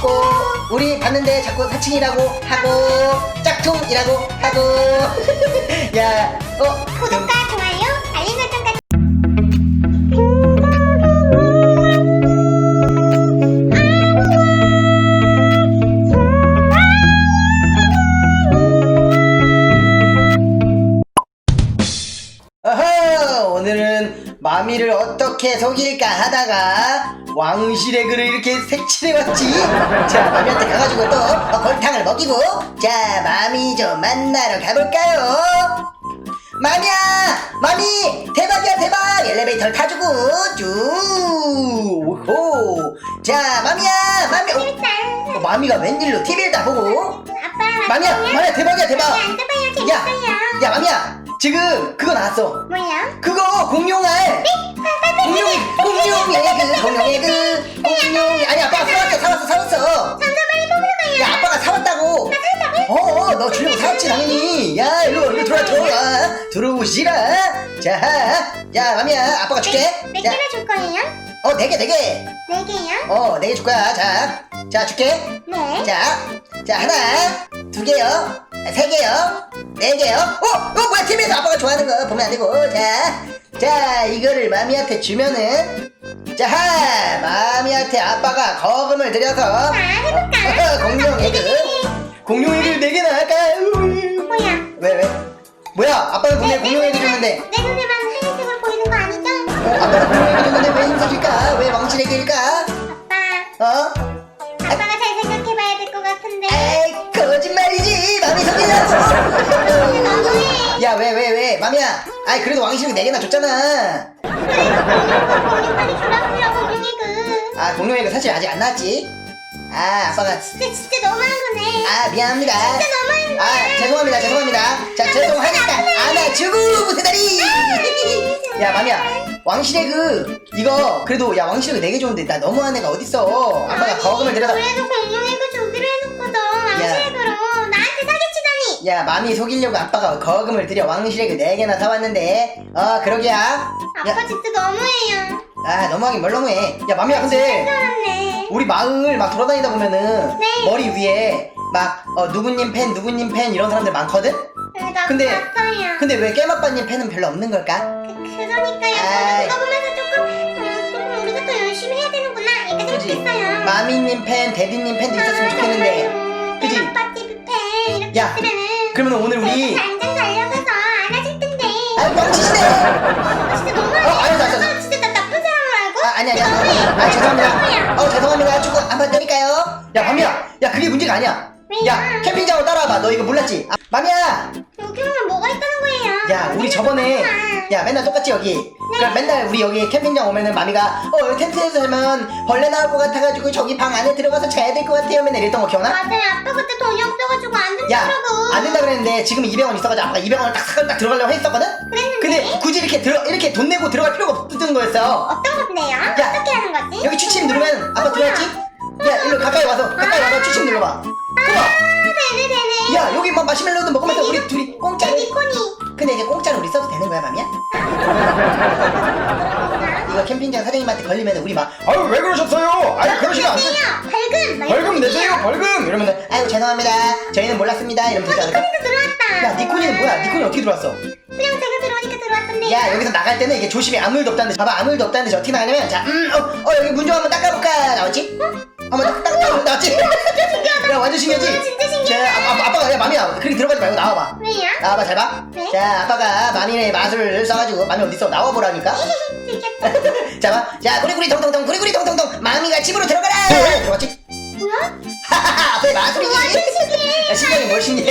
받고 우리 봤는데 자꾸 사칭이라고 하고 짝퉁이라고 하고 야 어? 구독과 마미를 어떻게 속일까 하다가 왕실의 글을 이렇게 색칠해왔지. 자 마미한테 가가지고 또 어, 골탕을 먹이고 자 마미 좀 만나러 가볼까요? 마미야 마미 대박이야 대박! 엘리베이터를 타주고 쭉. 오호. 자 마미야 마미. 어. 어, 마미가 웬일로 TV를 다 보고? 아빠. 마미야 마미야 대박이야 대박. 앉아봐요, 야, 재밌어요. 야 마미야 지금 그거 나왔어. 뭐야? 그거 공룡알. 공룡이 공룡의 그 공룡의 그 공룡이 아니 아빠가 사왔어 사왔어 사왔어. 점점 빨리 거야. 야 아빠가 사왔다고. 어 어 너 주려고 사왔지 당연히. 야 일로 일로 들어와 들어와 들어오시라. 자자 마미야 아빠가 줄게. 몇 개나 줄 거예요? 자어네 개 네개어네 네 개요? 개줄 거야. 자 자 줄게. 네. 자, 자 하나, 두 개요, 세 개요, 네 개요. 어, 어 뭐야 TV에서 아빠가 좋아하는 거 보면 안 되고, 자, 자 이거를 마미한테 주면은, 자, 하, 마미한테 아빠가 거금을 들여서 자, 해볼까? 공룡 에그, 공룡 에그를 네 개나 할까? 뭐야? 왜 왜? 뭐야? 아빠는 분명 히 공룡 에그 줬는데, 내 눈에만 하얀색으로 보이는 거 아니죠? 어, 아빠는 공룡 에그 줬는데 왜 흰색일까? 왜 에그일까? 아빠, 어? 야 왜 왜 왜? 맘이야. 아이 그래도 왕실이 4개나 줬잖아. 아 공룡이가 사실 아직 안 나왔지? 아 아빠가 진짜 진짜 너무한 거네. 아 미안합니다. 진짜 너무한 거야. 아 죄송합니다 죄송합니다. 자 죄송하니까 안아주고 무쇠다리. 야 맘이야. 왕실의 그 이거 그래도 야 왕실의 4개 줬는데 나 너무한 애가 어딨어? 아빠가 거금을 들여서 그래도 주기로 해놓고 야 맘이 속이려고 아빠가 거금을 들여 왕실의 그 4개나 사왔는데 어 그러게야 아빠 야, 진짜 너무해요. 아 너무하긴 뭘 너무해 야 맘이야 근데 사람네. 우리 마을 막 돌아다니다 보면은 네. 머리 위에 막 어, 누구님 팬 누구님 팬 이런 사람들 많거든? 네, 나 근데- 봤어요. 근데 왜 깨맛빠님 팬은 별로 없는 걸까? 그, 그러니까요. 아이. 그거 보면서 조금, 음, 조금 우리가 더 열심히 해야 되는구나 이렇게 그지? 생각했어요. 마미님 팬, 데디님 팬도 있었으면 좋겠는데 그지? 오빠 TV 팬 이렇게 야, 있으면은 그러면 오늘 우리 당장 달려가서 안아줄 텐데. 아 뻥치시네 아, 진짜 너무하네. 어, 알았어, 알았어. 아, 진짜 나 나쁜 사람을 알고? 아 아니 아니 아니 너무해. 아 죄송합니다. 어 죄송합니다 축구 한번 때릴까요? 야 맘이야 야 그게 문제가 아니야 야 왜요? 캠핑장으로 따라와봐 너 이거 몰랐지? 아, 맘이야 여기 오면 뭐가 거예요? 야 우리 저번에 아. 야 맨날 똑같지 여기 그럼 맨날 우리 여기 캠핑장 오면은 마미가 어 여기 텐트에서 살면 벌레 나올 것 같아가지고 저기 방 안에 들어가서 자야 될 것 같아요 맨날 이랬던 거 기억나? 맞아요. 아빠 그때 돈이 없어가지고 안야 된다고. 안 된다 그랬는데 지금 200원 있어가지고 아까 200원을 딱 사고 딱 들어가려고 했었거든? 그랬는데 근데 굳이 이렇게 들어 이렇게 돈 내고 들어갈 필요가 없던 거였어 어떤 건데요? 어떻게 하는 거지? 캠핑장 사장님한테 걸리면 우리 막 아유 왜 그러셨어요? 아유 그러시면 안 돼. 내세요. 벌금. 막 벌금 이렇게 내세요. 벌금 이러면 아유 죄송합니다 저희는 몰랐습니다 이러면 되지 않을까? 니코니도 들어왔다. 야 니코니는 뭐야 니코니 어떻게 들어왔어? 그냥 제가 들어오니까 들어왔던데. 야 여기서 나갈 때는 이게 조심히 아무 일도 없다는 듯이 봐봐 아무 일도 없다는 듯이 어떻게 나가냐면 자음어 어, 여기 문 좀 한번 닦아볼까 나왔지? 한 번 딱, 딱, 딱 나왔지? 야 완전 신기하지? 어, 진짜 신기하다. 자 아, 아, 아빠가 야 맘이야 그렇게 들어가지 말고 나와봐 왜요? 나와봐 잘 봐. 네? 자 아빠가 마미의 마술을 써가지고 마미 어딨어 나와보라니까 들켰다. 자 봐. 자 구리구리 통통통 구리구리 통통통 마미가 집으로 들어가라 들어갔지? 뭐야? 하하하 앞에 마술이지 완전 신기해. 야 신기하게 뭘 신기해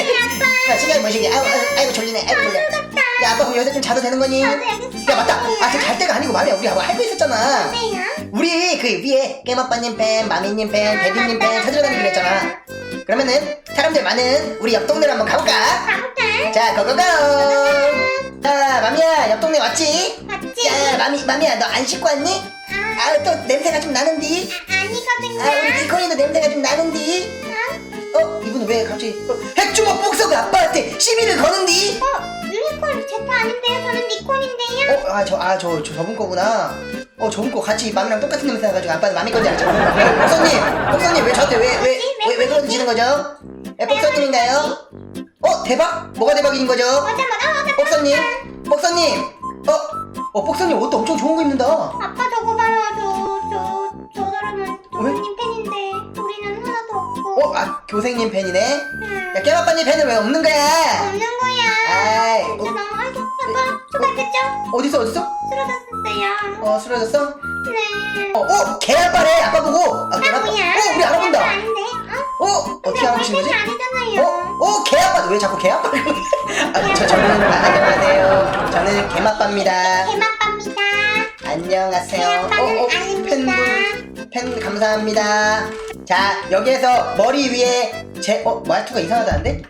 야 신기하게 뭘 신기해 아이고, 아이고, 아이고 졸리네 아이고 졸려 같다. 야 아빠 그럼 여기서 좀 자도 되는 거니? 저도 여기서 야 맞다 자요. 아 지금 잘 때가 아니고 마미야 우리 뭐할거 있었잖아 왜요? 우리 그 위에 깨맛빠님 팬 마미님 팬 데디님 팬 찾으러 다니기로 했잖아 그러면은 사람들 많은 우리 옆 동네로 한번 가볼까? 가볼까? 자 고고고 자 마미야 옆 동네 왔지? 맞지? 야 마미 마미야 너 안 씻고 왔니? 아, 아 또 냄새가 좀 나는디 아, 아니거든요. 아 우리 니코니도 냄새가 좀 나는디 어? 어 이분은 왜 갑자기 어, 핵주먹 복석을 아빠한테 시비를 거는디 어? 유니콘 제거 아닌데요? 저는 니콘인데요? 어 아 저 아 저 저 저분 거구나 어 저분 거 같이 마미랑 똑같은 냄새 나가지고 아빠는 마미 건지 알죠 어, 복석님 복석님 왜 저한테 왜 왜 왜 왜 그러시는 거죠? 예, 복서님인가요? 어 대박? 뭐가 대박인 거죠? 맞아 맞아 맞아 복서님 복서님 어? 어 복서님 옷도 엄청 좋은 거 입는다 아빠 저거 봐요 저저 저 사람은 왜? 교수님 팬인데 우리는 하나도 없고 어? 아 교생님 팬이네? 응. 야 깨마빠님 팬은 왜 없는 거야? 없는 거야 아이 진짜 어, 너무 아이고 아빠 수고했겠죠? 어딨어 어딨어? 어 쓰러졌어? 네 어? 어? 개아빠래 아빠 보고 아아 개아빠 뭐야 어 우리 알아본다 아닌데 어? 어? 어떻게 알아보시는 거지? 아니잖아요 어? 어? 개아빠 왜 자꾸 개아빠를 아, 저, 저는 아, 안녕하세요 저는 개마빠입니다 개맛밥입니다 안녕하세요 개맛밥은 어, 어, 아닙니다 팬분 팬 감사합니다 자 여기에서 머리 위에 제 어? 말투가 이상하다는데?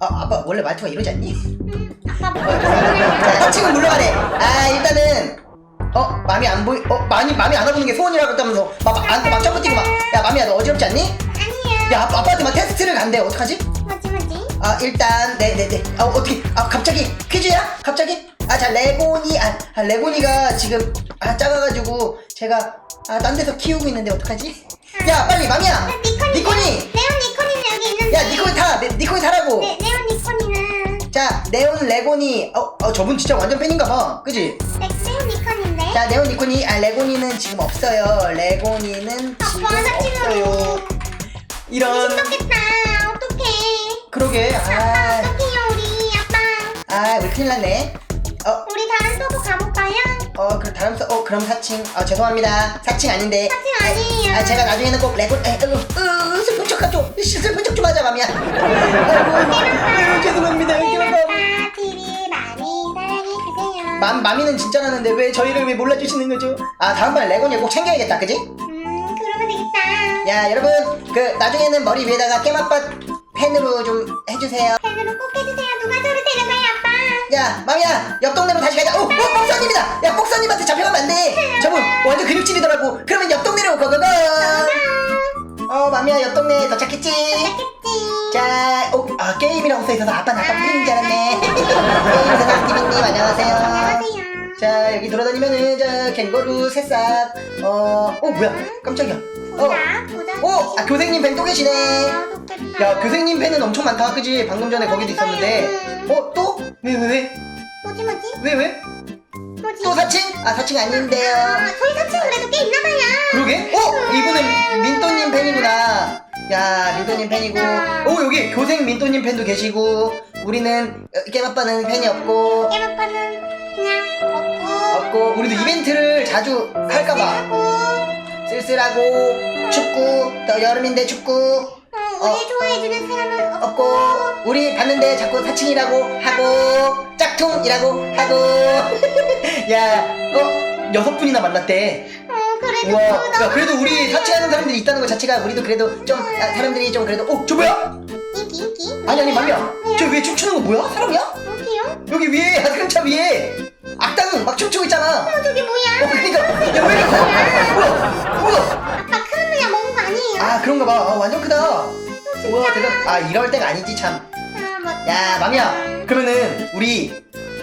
아 아빠 원래 말투가 이러지 않니? 음, 아빠 자, 뭐야 사칭은 물러가네. 아, 일단은, 어, 맘이 안 보이, 어, 많이, 맘이 안 와보는 게 소원이라고 했다면서, 막, 막, 안, 막 점프 뛰고 막, 야, 맘이야, 너 어지럽지 않니? 아니야 야, 아빠, 아빠한테 막 테스트를 간대. 어떡하지? 뭐지 뭐지 아, 일단, 네네네. 아, 어떻게, 아, 갑자기, 퀴즈야? 갑자기? 아, 자, 레고니, 아, 아, 레고니가 지금, 아, 작아가지고, 제가, 아, 딴 데서 키우고 있는데, 어떡하지? 야, 빨리, 맘이야! 아, 니코니 니코니! 네온 니코니는 여기 있는데 야, 니코니 타! 네, 니코니 타라고! 네, 네온 니코니는 자, 네온 레고니, 어, 어, 저분 진짜 완전 팬인가 봐. 그지? 네, 네온 니코니인데 자, 네온 니코니, 아, 레고니는 지금 없어요. 레고니는 지금 아빠 사칭으로 없어요. 이런, 신박했다 어떡해 그러게, 아빠 아, 어떡해요 우리 아빠 아, 우리 큰일 났네. 어, 우리 다른 서버 가볼까요? 어, 그 다음, 서- 어, 그럼 사칭, 어, 죄송합니다. 사칭 아닌데. 사칭 아니에요 아, 제가 나중에는 꼭 레고, 에, 으, 으, 슬픈 척 좀, 슬픈 척 좀 하자, 맘이야. 아이고, 아이고, 죄송합니다, 네, 이렇게 많이 맘, 마미는 진짜라는데 왜 저희를 왜 몰라주시는 거죠? 아, 다음번에 레고니 꼭 챙겨야겠다, 그지? 음 그러면 되겠다 야, 여러분, 그, 나중에는 머리 위에다가 깨맛밭 펜으로 좀 해주세요. 팬으로 꼭 해주세요 누가 저를 데려가요 아빠 야, 맘이야, 옆 동네로 다시 가자. 어, 어, 복사님이다. 야, 복사님한테 잡혀가면 안 돼. 저분 완전 근육질이더라고. 그러면 옆 동네로 고고고. 어, 맘이야, 옆 동네 도착했지. 좋겠지 자, 어, 아 게임이라고 써 있어서 아빠는 아빠 팬인 줄 알았네. 게임 세상 TV님 안녕하세요. 안녕하세요 자, 여기 돌아다니면은 저 캥거루, 새싹, 어, 어 뭐야, 깜짝이야. 어, 보자 보자 어, 아 교생님 팬또 계시네. 아, 좋겠다. 야, 교생님 팬은 엄청 많다, 그지? 방금 전에 거기도 있었는데. 어, 또? 왜, 왜, 왜? 뭐지 뭐지 왜, 왜? 뭐지 또 사칭? 아, 사칭 아닌데요. 아, 저희 사칭 그래도 꽤 있나 봐요 그러게? 어? 이분은 민또님 팬이구나. 야, 민또님 팬이고. 오, 여기 교생 민또님 팬도 계시고. 우리는, 어, 깨맛빠는 팬이 없고. 깨맛파는 그냥 없고 없고. 우리도 이벤트를 자주 할까봐. 하고 쓸쓸하고, 춥고, 또 여름인데 춥고. 어, 우리 좋아해주는 사람은 없고 없고. 우리 봤는데 자꾸 사칭이라고 하고. 짝퉁이라고 하고. 야, 어? 여섯 분이나 만났대. 어 그래도 우와, 야, 그래도 우리 사칭하는 사람들이 있다는 것 자체가 우리도 그래도 좀, 아, 사람들이 좀 그래도, 어, 저 뭐야? 인기 인기 아니, 아니, 말이야. 저 위에 춤추는 거 뭐야? 사람이야? 어디요? 여기 위에, 한글차 위에, 악당 막 춤추고 있잖아. 어 저기 뭐야 어, 그니까, 야, 왜 이렇게 커? 뭐야? 뭐야? 아빠 큰 누야 먹은 거 아니에요? 아, 그런가 봐. 아, 완전 크다. 우와, 대단. 아, 이럴 때가 아니지, 참. 아 맞다 야, 맘이야. 그러면은, 우리,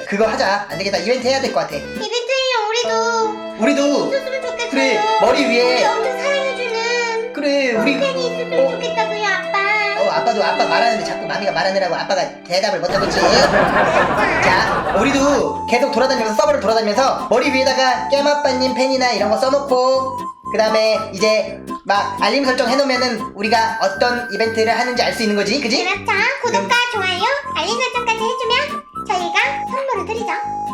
그거 하자. 안 되겠다. 이벤트 해야 될 것 같아. 이벤트예요 우리도 우리도, 있었으면 좋겠어요 그래, 머리 위에- 우리 엄청 사랑해주는 그래, 우리, 팬이 있었으면 어. 좋겠다고요 아빠 어, 아빠도 아빠 말하는데 자꾸 마미가 말하느라고 아빠가 대답을 못 하고 있지. 자, 우리도 계속 돌아다니면서 서버를 돌아다니면서 머리 위에다가 깨마빠님 팬이나 이런 거 써놓고 그 다음에 이제 막 알림 설정 해놓으면은 우리가 어떤 이벤트를 하는지 알 수 있는 거지, 그지? 그렇죠 구독과 좋아요 알림 설정까지 해주면 저희가 선물을 드리죠.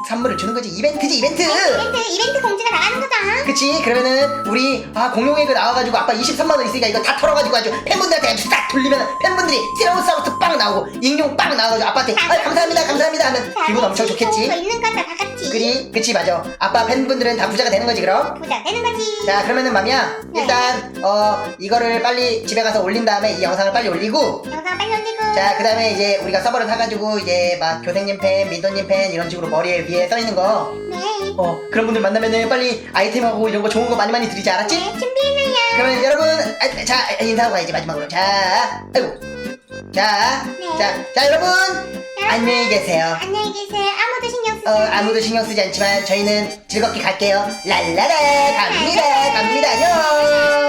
선물을 주는 거지, 이벤트지, 이벤트. 이벤트 이벤트 공지가 나가는 거죠. 그치? 그러면은 우리 아 공룡에그 나와가지고 아빠 23만 원 있으니까 이거 다 털어가지고 아주 팬분들한테 아주 싹 돌리면 팬분들이 티라노사우루스 빵 나오고 인용 빵 나와가지고 아빠한테 아 감사합니다 감사합니다 하면 기분 엄청 거 좋겠지. 있는 거다 다 같이. 그리 그치 맞아. 아빠 팬분들은 다 부자가 되는 거지 그럼? 부자 되는 거지. 자 그러면은 맘이야 네. 일단 어 이거를 빨리 집에 가서 올린 다음에 이 영상을 빨리 올리고 영상 빨리 올리고 자 그 다음에 이제 우리가 서버를 사가지고 이제 막 교생님 팬 민도님 팬 이런 식으로 머리에 위에 써있는 거. 네, 어 그런 분들 만나면은 빨리 아이템하고 이런 거 좋은 거 많이 많이 드리지 알았지? 네 준비해놔요. 그러면 여러분 아, 자 인사하고 가야지 마지막으로. 자 아이고. 자 네. 자, 자 여러분. 안녕히 계세요. 안녕히 계세요. 아무도 신경 쓰지 어, 아무도 신경 쓰지 않지만 저희는 즐겁게 갈게요. 랄라라. 갑니다. 갑니다. 안녕.